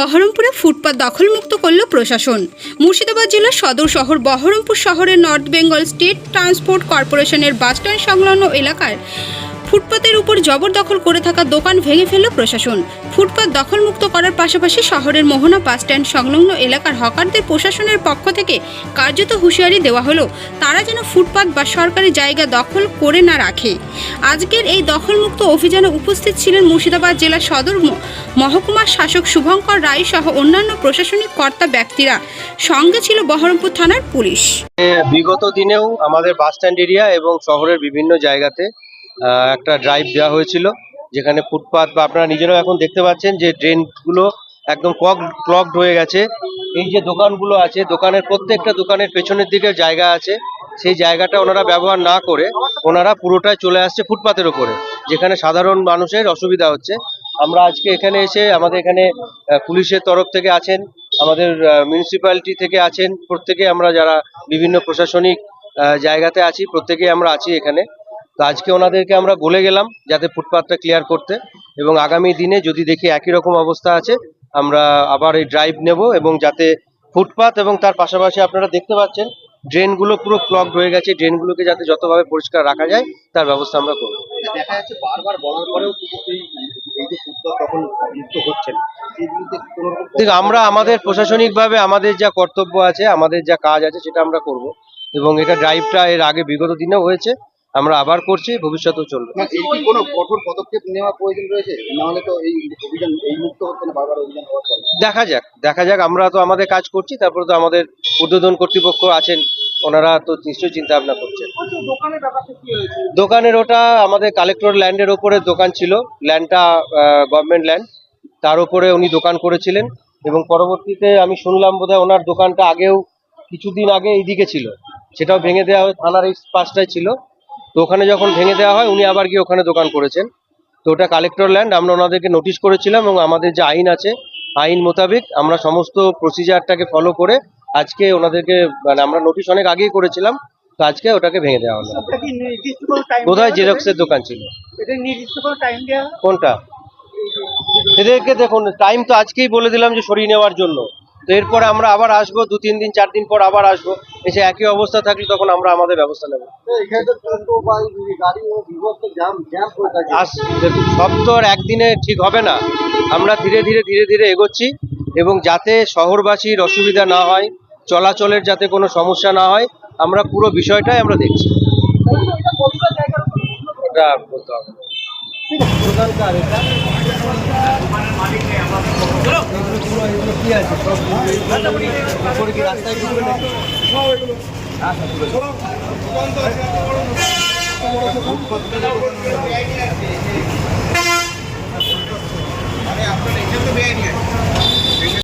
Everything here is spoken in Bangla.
বহরমপুরে ফুটপাত দখলমুক্ত করল প্রশাসন। মুর্শিদাবাদ জেলার সদর শহর বহরমপুর শহরের নর্থ বেঙ্গল স্টেট ট্রান্সপোর্ট কর্পোরেশনের বাসস্ট্যান্ড সংলগ্ন এলাকার ফুটপাতের উপর জবরদখল করে থাকা দোকান ভেঙে ফেলল প্রশাসন। ফুটপাত দখলমুক্ত করার পাশাপাশি শহরের মোহনা বাসস্ট্যান্ড সংলগ্ন এলাকার হকারদের প্রশাসনের পক্ষ থেকে কার্যত হুঁশিয়ারি দেওয়া হলো, তারা যেন ফুটপাত বা সরকারি জায়গা দখল করে না রাখে। আজকের এই দখলমুক্ত অভিযানে উপস্থিত ছিলেন মুর্শিদাবাদ জেলার সদর মহকুমার শাসক শুভঙ্কর রায় সহ অন্যান্য প্রশাসনিক কর্তা ব্যক্তিরা। সঙ্গে ছিল বহরমপুর থানার পুলিশ। বিগত দিনেও আমাদের বাস স্ট্যান্ড এরিয়া এবং শহরের বিভিন্ন জায়গাতে একটা ড্রাইভ দেওয়া হয়েছিল, যেখানে ফুটপাত বা আপনারা নিজেরাও এখন দেখতে পাচ্ছেন যে ড্রেনগুলো একদম ক্লগড হয়ে গেছে। এই যে দোকানগুলো আছে, দোকানের প্রত্যেকটা দোকানের পেছনের দিকে জায়গা আছে, সেই জায়গাটা ওনারা ব্যবহার না করে ওনারা পুরোটাই চলে আসছে ফুটপাতের ওপরে যেখানে সাধারণ মানুষের অসুবিধা হচ্ছে। আমরা আজকে এখানে এসে আমাদের এখানে পুলিশের তরফ থেকে আছেন, আমাদের মিউনিসিপ্যালিটি থেকে আছেন, প্রত্যেকে আমরা যারা বিভিন্ন প্রশাসনিক জায়গাতে আছি প্রত্যেকেই আমরা আছি এখানে। তো আজকে ওনাদেরকে আমরা বলে গেলাম যাতে ফুটপাথটা ক্লিয়ার করতে এবং আগামী দিনে যদি দেখি একই রকম অবস্থা আছে আমরা আবার এই ড্রাইভ নেব এবং যাতে ফুটপাথ এবং তার পাশাপাশি আপনারা দেখতে পাচ্ছেন ড্রেনগুলো পুরো ক্লগড হয়ে গেছে। ড্রেনগুলোকে যাতে যতভাবে পরিষ্কার রাখা যায় তার ব্যবস্থা আমরা করব। দেখা যাচ্ছে বারবার বলার পরেও ঠিক আমরা আমাদের প্রশাসনিকভাবে আমাদের যা কর্তব্য আছে আমাদের যা কাজ আছে সেটা আমরা করব। এবং এটা ড্রাইভটা এর আগে বিগত দিনেও হয়েছে। আমরা আবার করছি ভবিষ্যতেও চলবে। কি কোনো কঠোর পদক্ষেপ নেওয়া প্রয়োজন রয়েছে? নাহলে তো এই অভিযান এই মুক্ত হচ্ছে না বারবার অভিযান হওয়ার পরে। দেখা যাক দেখা যাক আমরা তো আমাদের কাজ করছি তারপরে তো আমাদের উদ্বোধন কর্তৃপক্ষ আছেন ওনারা তো নিশ্চয়ই চিন্তা ভাবনা করছেন। দোকানের ওটা আমাদের কালেক্টর ল্যান্ডের ওপরে দোকান ছিল ল্যান্ডটা গভর্নমেন্ট ল্যান্ড তার উপরে উনি দোকান করেছিলেন এবং পরবর্তীতে আমি শুনলাম বোধহয় ওনার দোকানটা আগেও কিছুদিন আগে এইদিকে ছিল সেটাও ভেঙে দেওয়া হয় থানার এই পাশটায় ছিল। তো ওখানে যখন ভেঙে দেওয়া হয় উনি আবার গিয়ে ওখানে দোকান করেছেন। তো ওটা কালেক্টর ল্যান্ড আমরা ওনাদেরকে নোটিশ করেছিলাম এবং আমাদের যে আইন আছে আইন মোতাবেক আমরা সমস্ত প্রসিজারটাকে ফলো করে আজকে ওনাদেরকে মানে আমরা নোটিশ অনেক আগেই করেছিলাম তো আজকে ওটাকে ভেঙে দেওয়া হলো। বোধহয় জেরক্সের দোকান ছিল। কোনটা? এদেরকে দেখুন টাইম তো আজকেই বলে দিলাম যে সরিয়ে নেওয়ার জন্য। তো এরপরে আমরা আবার আসব দু তিন দিন চার দিন পর আবার আসব। এসে একই অবস্থা থাকলে তখন আমরা আমাদের ব্যবস্থা নেব। আস দেখুন সব তো আর একদিনে ঠিক হবে না। আমরা ধীরে ধীরে ধীরে ধীরে এগোচ্ছি এবং যাতে শহরবাসীর অসুবিধা না হয় চলাচলের যাতে কোনো সমস্যা না হয় আমরা পুরো বিষয়টাই আমরা দেখছি। এটা বলতে হবে। কি আছে। সব উপরে কি রাস্তায় ঢুকবে